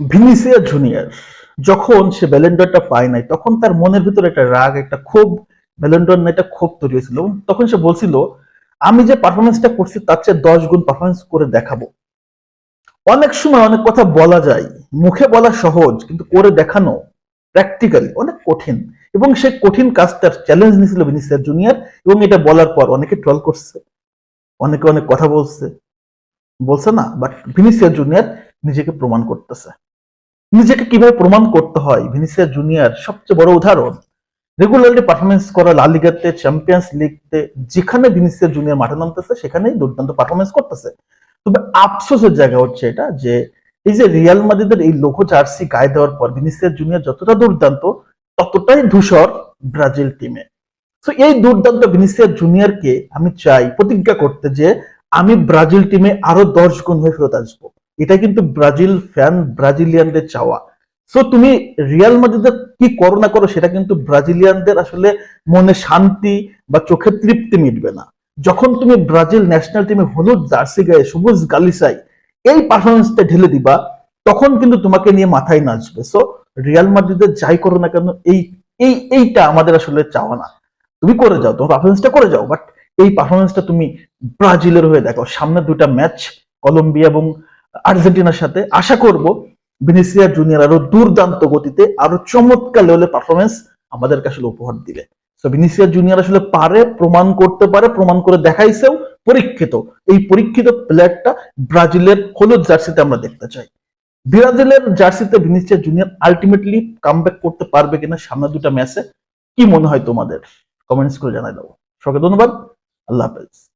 ভিনিসিয়া junior, যখন সে ব্যালেন্ডরটা পায় নাই, তখন তার মনের ভিতরে একটা রাগ, একটা ক্ষোভ ব্যালেন্ডর নিয়ে একটা ক্ষোভ তৈরি হয়েছিল তখন সে বলছিল, আমি যে পারফরমেন্সটা করছি, তার চেয়ে দশ গুণ পারফরমেন্স করে দেখাবো। অনেক সময় অনেক কথা বলা যায়, মুখে বলা সহজ, কিন্তু করে দেখানো প্র্যাকটিক্যালি অনেক কঠিন এবং সেই কঠিন কাজটার চ্যালেঞ্জ নিয়েছিল ভিনিসিয়া জুনিয়র এবং এটা বলার পর অনেকে ট্রল করছে, অনেকে অনেক কথা বলছে বলছে না বাট ভিনিসিয়া জুনিয়র নিজেকে প্রমাণ করতেছে। নিজেকে কীভাবে প্রমাণ করতে হয়? ভিনিসিয়া জুনিয়র সবচেয়ে বড় উদাহরণ। রেগুলারলি পারফরমেন্স করা লা লিগাতে, চ্যাম্পিয়ন্স লিগতে, যেখানে ভিনিসিয়া জুনিয়র মাঠে নামতেছে, সেখানেই দুর্দান্ত পারফরমেন্স করতেছে। তবে আফসোসের জায়গা হচ্ছে এটা যে, এই যে রিয়াল মাদ্রিদের এই লোগো জার্সি গায়ে দেওয়ার পর ভিনিসিয়া জুনিয়র যতটা দুর্দান্ত, ততটাই ধূসর ব্রাজিল টিমে তো এই দুর্দান্ত ভিনিসিয়া জুনিয়রকে আমি চাই প্রতিজ্ঞা করতে যে, আমি ব্রাজিল টিমে আরও দশ গুণ হয়ে ফেরত আসব। এটা কিন্তু ব্রাজিল ফ্যান ব্রাজিলিয়ানদের চাওয়া। সো তুমি রিয়াল মাদ্রিদের কি করো না করো, সেটা কিন্তু ব্রাজিলিয়ানদের আসলে মনে শান্তি বা চোখে তৃপ্তি মিটবে না। যখন তুমি ব্রাজিল ন্যাশনাল টিমে হলুদ জার্সি গায়ে সবুজ গালিসাই এই পারফরমেন্সটা ঢেলে দিবা, তখন কিন্তু তোমাকে নিয়ে মাথায় নাচবে। সো রিয়াল মাদ্রিদের যাই করো না কেন, এই এই, এইটা আমাদের আসলে চাওয়া না। তুমি করে যাও, তোমার পারফরমেন্সটা করে যাও বাট এই পারফরমেন্সটা তুমি ব্রাজিলের হয়ে দেখো। সামনে দুটা ম্যাচ কলম্বিয়া এবং আর্জেন্টিনার সাথে আশা করব ভিনিসিয়া জুনিয়র আরও দুর্দান্ত গতিতে, আরও চমৎকার লেভেলের পারফরমেন্স আমাদেরকে আসলে উপহার দিবে। তো ভিনিসিয়া জুনিয়র আসলে পারে, প্রমাণ করতে পারে, প্রমাণ করে দেখাইছেও পরীক্ষিত। এই পরীক্ষিত প্লেয়ারটা ব্রাজিলের হলুদ জার্সিতে আমরা দেখতে চাই। ব্রাজিলের জার্সিতে ভিনিসিয়া জুনিয়র আলটিমেটলি কামব্যাক করতে পারবে কিনা সামনে দুটা ম্যাচে কি মনে হয় তোমাদের? কমেন্টস করে জানাই দেবো সবাইকে ধন্যবাদ। আল্লাহ হাফেজ।